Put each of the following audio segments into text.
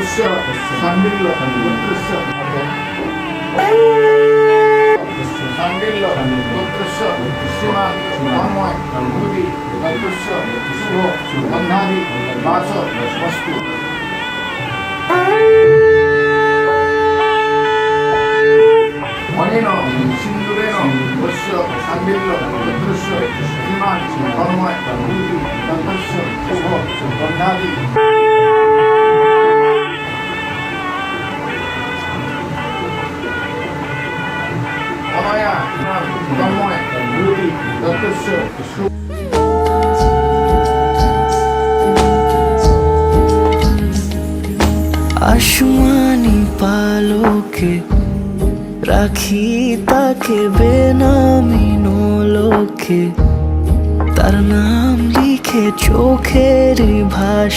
దృశ్య సండిల్లో దృశ్య సండిల్లో దృశ్య శివ అమ్మాయి భూమి దృశ్య శివ బంధాది భాష వస్తు మనిన సింధురేన దృశ్య సండిల్లో దృశ్య శివ అమ్మాయి భూమి దృశ్య శివ బంధాది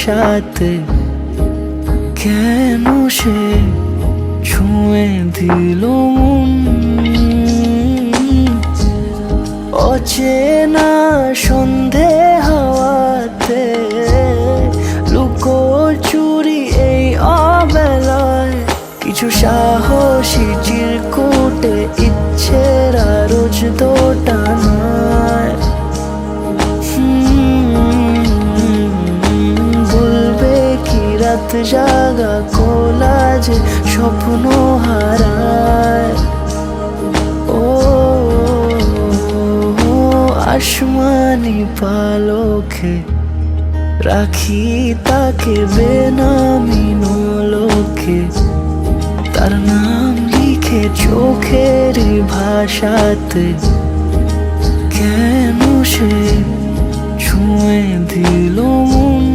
ভাষাতে রাত জাগা কোলাজে স্বপ্ন হারায়। ও, আসমানি পালকে রাখি তাকে বেনামি লোকে তার নাম লিখে চোখের ভাষাতে কেন সে ছুঁয়ে দিল মন?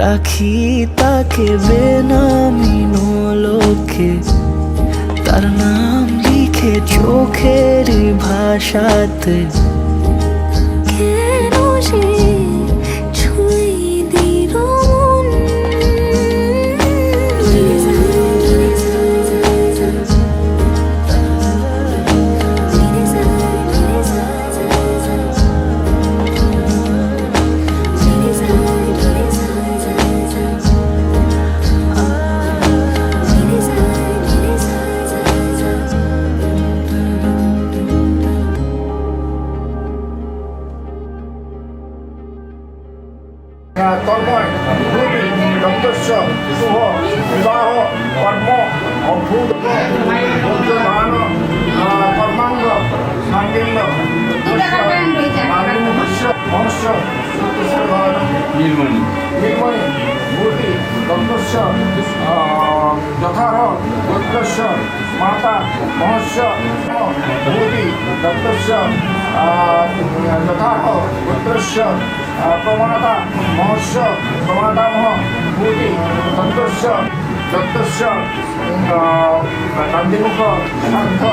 রাখি তাকে বেনামি লোকে তার নাম লিখে চোখের ভাষাতে। তন্ময় ভূমি দত্তস্য শুভ বিবাহ কর্ম অভূত বুদ্ধমান কর্মাঙ্গ মালিন্যস্য মহস্য নীলমণি নির্মণি। ভূতি দত্তস্য যথার গোত্রস্য মাতা মহস্য ভূতি দত্তস্য যথার গোত্রস্য প্রমাণতা মহস্য প্রমাণতামহ ভূতি দত্তস্য দত্তস্য নন্দীমুখ সার্ধ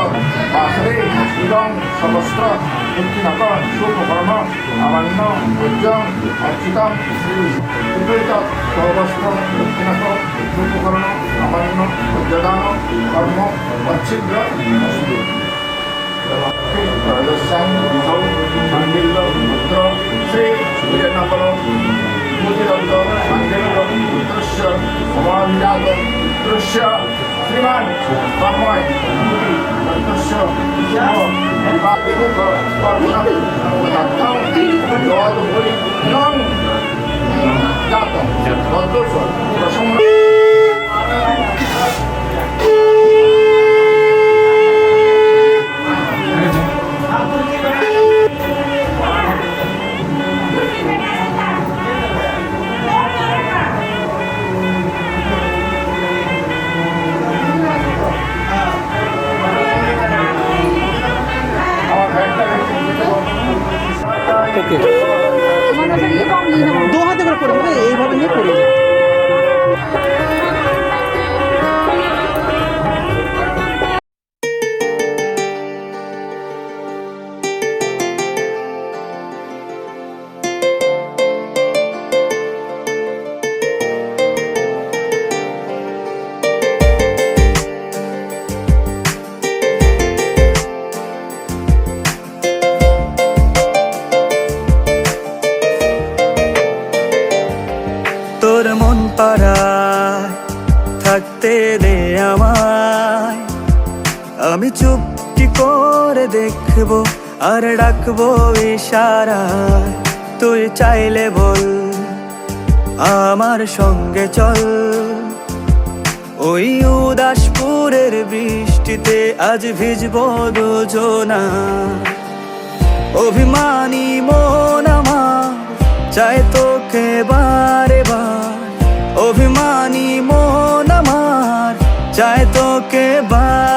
বাসরে ইদং সমস্ত মুক্তিনক সুকর্ম আমান্য উজ্জম অর্চিতম বিপরীত সর্বস্ত্র মুক্তিনক সুকর্ণ আমান্য উজ্জদান কর্ম অচ্ছিদ্র অস্তু রাজস্থান বিধৌ সান্ডিল্য পুত্র শ্রী বিজয়নগর মুদিরন্ত সান্ডিল্য পুত্রস্য সমাজাত পুত্রস্য শ্রীমান তন্ময় মুদি দত্তস্য শুভ বিবাহ কর্মণা তথ্যং ডাকবো ইশারায় তুই চাইলে বল, আমার সঙ্গে চল। ওই উদাসপুরের বৃষ্টিতে আজ ভিজবো দুজনা। অভিমানী মন আমার চাই তোকে বারে বার অভিমানী মন আমার চাই তোকে বার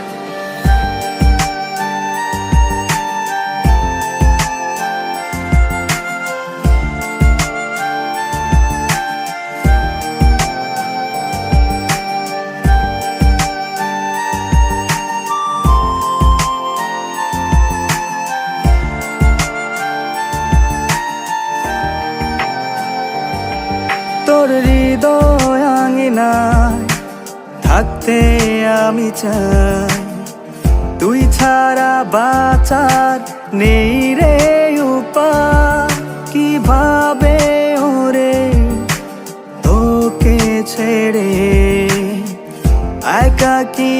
চাই। তুই ছাড়া বাঁচার নেই রে উপায়। কীভাবে ওরে তোকে ছেড়ে? একা কি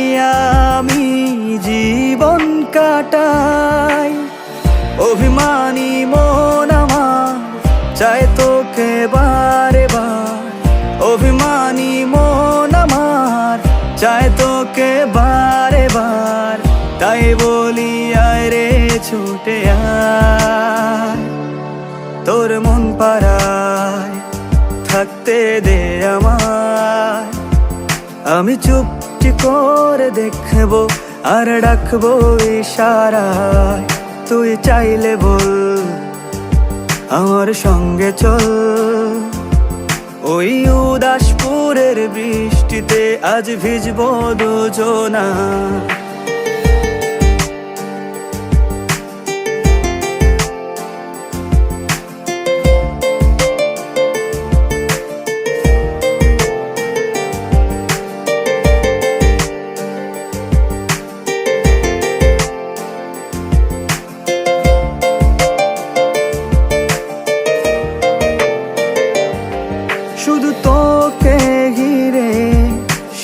চুপটি করে দেখব আর ডাকবো ইশারায়। তুই চাইলে বল, আমার সঙ্গে চল। ওই উদাসপুরের বৃষ্টিতে আজ ভিজবো দুজনা।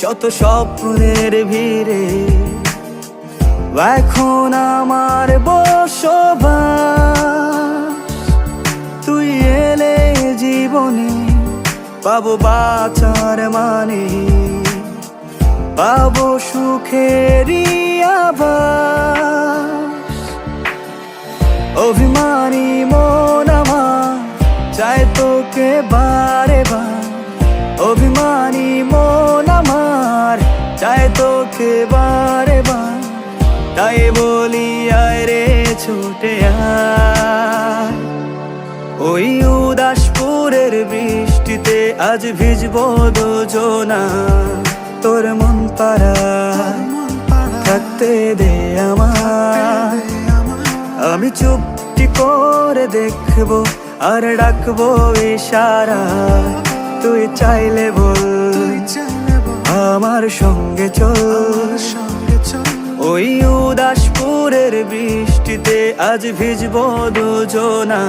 শত স্বপ্নের ভিড়ে, এখন আমার বসবাস। তুই এলে জীবনে পাবো বাঁচার মানে পাবো আভাস। অভিমানী মন চাই তোকে বারে বার অভিমানী মন চায় তোকে বারে বার তাই বলি, আয় রে, ছুটে ওই উদাসপুরের বৃষ্টিতে আজ ভিজব দুজনা, তোর মন পারা থাকতে দে আমার আমি চুপটি করে দেখব আর ডাকবো ইশারা তুই চাইলে বল আমার সঙ্গে চল। ওই উদাসপুরের বৃষ্টিতে আজ ভিজব দুজনা।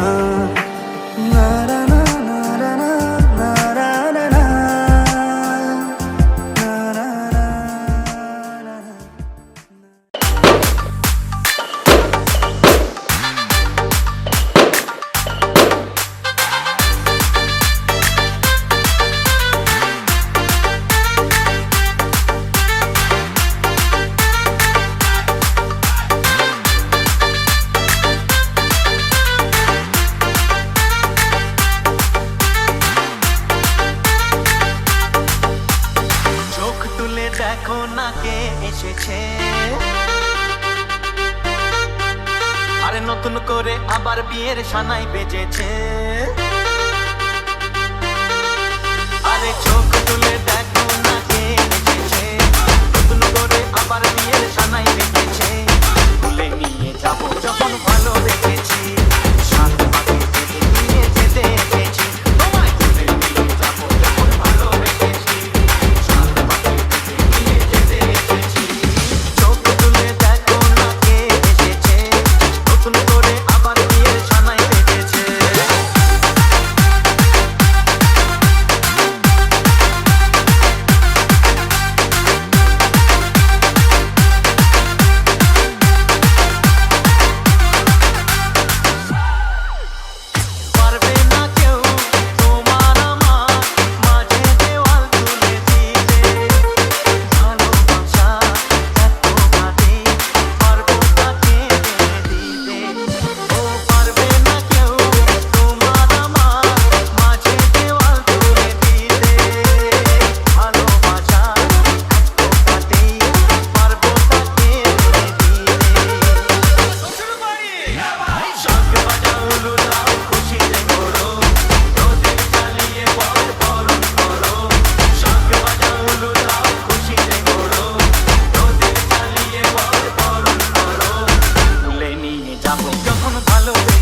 know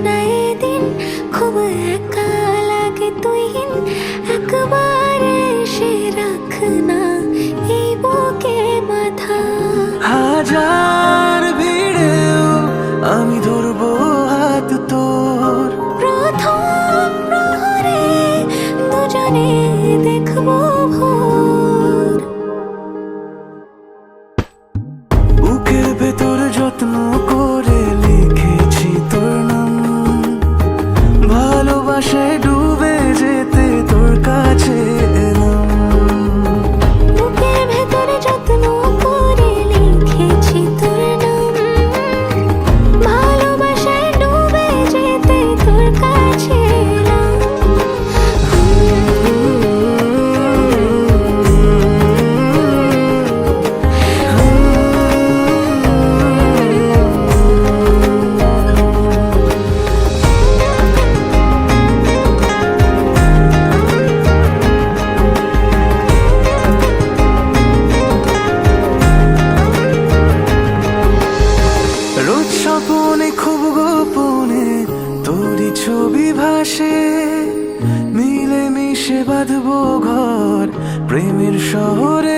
nay প্রেমের শহরে